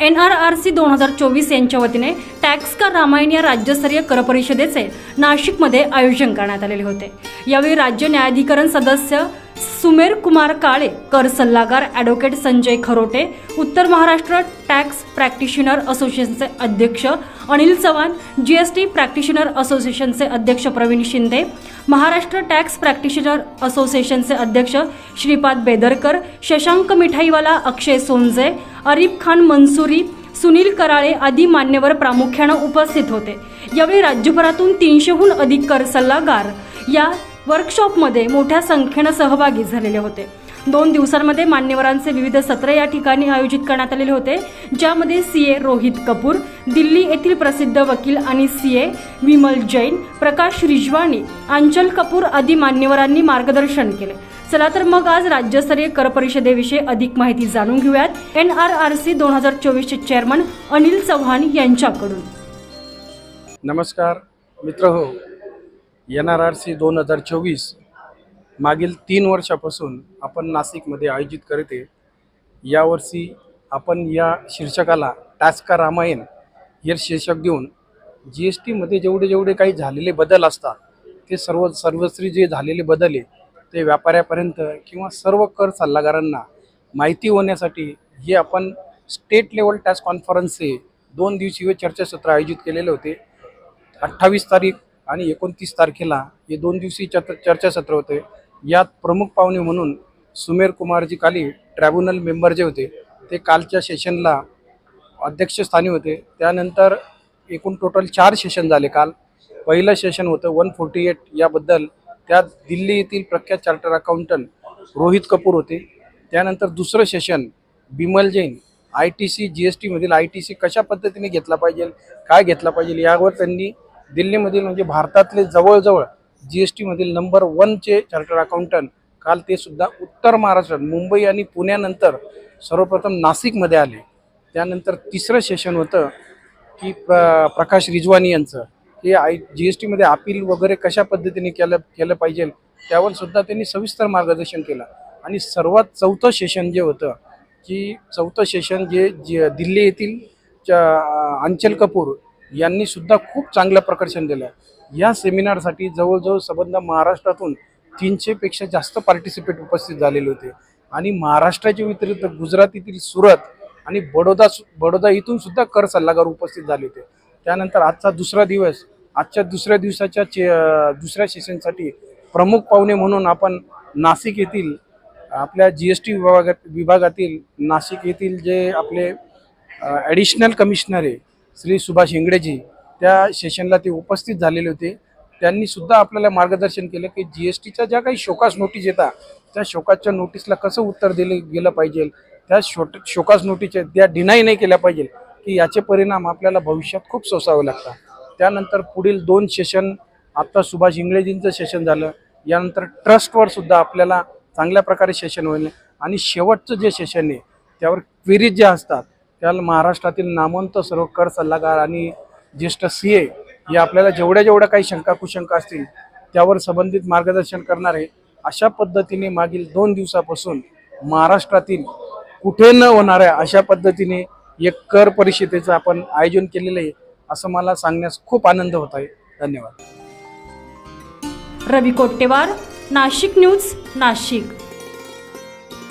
N R R C दोन हजार चोवीस यांच्या वतीने टॅक्स का रामायण या राज्यस्तरीय कर परिषदेचे नाशिकमध्ये आयोजन करण्यात आलेले होते. यावेळी राज्य न्यायाधिकरण सदस्य सुमेर कुमार काळे कर सल्लागार ॲडव्होकेट संजय खरोटे उत्तर महाराष्ट्र टॅक्स प्रॅक्टिशनर असोसिएशनचे अध्यक्ष Anil Chavan G S T practitioner असोसिएशनचे अध्यक्ष प्रवीण शिंदे महाराष्ट्र टॅक्स प्रॅक्टिशनर असोसिएशनचे अध्यक्ष श्रीपाद बेदरकर शशांक मिठाईवाला अक्षय सोनजे अरीब खान मनसुरी सुनील कराळे आदी मान्यवर प्रामुख्यानं उपस्थित होते. यावेळी राज्यभरातून तीनशेहून अधिक कर सल्लागार या वर्कशॉपमध्ये मोठ्या संख्येनं सहभागी झालेले होते. दोन दिवसांमध्ये मान्यवरांचे विविध सत्र या ठिकाणी आयोजित करण्यात आलेले होते. ज्यामध्ये सी ए रोहित कपूर दिल्ली येथील प्रसिद्ध वकील आणि सी ए विमल जैन प्रकाश रिजवाणी अंचल कपूर आदी मान्यवरांनी मार्गदर्शन केले. चला तर मग आज राज्यस्तरीय कर परिषदेविषयी अधिक माहिती जाणून घेऊयात. एन आर आर सी दोन हजार चोवीसचे चेअरमन अनिल चव्हाण यांच्याकडून. नमस्कार. मित्र हो एन आर आर सी दोन हजार चोवीस मागील तीन वर्षापासून आपण नाशिकमध्ये आयोजित करते यावर्षी आपण या शीर्षकाला टास्का रामायण हे शीर्षक देऊन जी एस टीमध्ये जेवढे जेवढे काही झालेले बदल असतात ते सर्व सर्वस्वी जे झालेले बदल आहे ते व्यापाऱ्यापर्यंत किंवा सर्व कर सल्लागारांना माहिती होण्यासाठी हे आपण स्टेट लेवल टास्क कॉन्फरन्सचे दोन दिवसीय चर्चासत्र आयोजित केलेले होते. अठ्ठावीस तारीख आणि एकोणतीस तारखेला हे दोन दिवसीय चर्चा चर्चासत्र होते. यात प्रमुख पाहुणे म्हणून सुमेर कुमारजी काली ट्रॅब्युनल मेंबर जे होते ते कालच्या सेशनला अध्यक्षस्थानी होते. त्यानंतर एकूण टोटल चार सेशन झाले काल. पहिलं सेशन होतं वन फोर्टी एट याबद्दल. त्यात दिल्ली येथील प्रख्यात चार्टर अकाउंटंट रोहित कपूर होते. त्यानंतर दुसरं session Bimal Jain I T C G S टीमधील I T C कशा पद्धतीने घेतला पाहिजे काय घेतला पाहिजे यावर त्यांनी दिल्लीमधील म्हणजे भारतातले जवळजवळ जी एस टीमधील नंबर वनचे चार्टर्ड अकाउंटंट काल ते सुद्धा उत्तर महाराष्ट्रात मुंबई आणि पुण्यानंतर सर्वप्रथम नाशिकमध्ये आले. त्यानंतर तिसरं सेशन होतं की प्र प्रकाश रिजवानी यांचं. हे आय जी एस टीमध्ये अपील वगैरे कशा पद्धतीने केलं केलं पाहिजे त्यावर सुद्धा त्यांनी सविस्तर मार्गदर्शन केलं. आणि सर्वात चौथं सेशन जे होतं की चौथं सेशन जे जी दिल्ली येथील च अंचल कपूर यांनी सुद्धा खूप चांगलं प्रकर्षण दिलं. या सेमिनारसाठी जवळजवळ संबंध महाराष्ट्रातून तीनशेपेक्षा जास्त पार्टिसिपेट उपस्थित झालेले होते. आणि महाराष्ट्राच्या व्यतिरिक्त गुजरातीतील सुरत आणि बडोदा बडोदा इथून सुद्धा कर सल्लागार उपस्थित झाले होते. त्यानंतर आजचा दुसरा दिवस आजच्या दुसऱ्या दिवसाच्या चे दुसऱ्या सेशनसाठी प्रमुख पाहुणे म्हणून आपण नाशिक येथील आपल्या जी एस टी विभागात विभागातील नाशिक येथील जे आपले ॲडिशनल कमिशनर आहे श्री सुभाष इंगडेजी त्या सेशनला ते उपस्थित झालेले होते. त्यांनी सुद्धा आपल्याला मार्गदर्शन केलं की जी एस टीच्या ज्या काही शोकास नोटीस येतात त्या शोकासच्या नोटीसला कसं उत्तर दिलं गेलं पाहिजे? त्या शोट शोकास नोटीसच्या त्या डिनाय नाही केल्या पाहिजे की याचे परिणाम आपल्याला भविष्यात खूप सोसावे लागतात. त्यानंतर पुढील दोन सेशन आत्ता सुभाष इंगळेजींचं सेशन झालं. यानंतर ट्रस्टवर सुद्धा आपल्याला चांगल्या प्रकारे सेशन होईल. आणि शेवटचं जे सेशन आहे त्यावर क्वेरीज जे असतात त्याला महाराष्ट्रातील नामवंत सर्व कर सल्लागार आणि ज्येष्ठ सी ए या आपल्याला जेवढ्या जेवढ्या काही शंका कुशंका असतील त्यावर संबंधित मार्गदर्शन करणारे अशा पद्धतीने मागील दोन दिवसापासून महाराष्ट्रातील कुठे न होणाऱ्या अशा पद्धतीने एक कर परिषदेचं आपण आयोजन केलेलं आहे असं मला सांगण्यास खूप आनंद होत आहे. धन्यवाद. रवी कोट्टेवार नाशिक न्यूज नाशिक.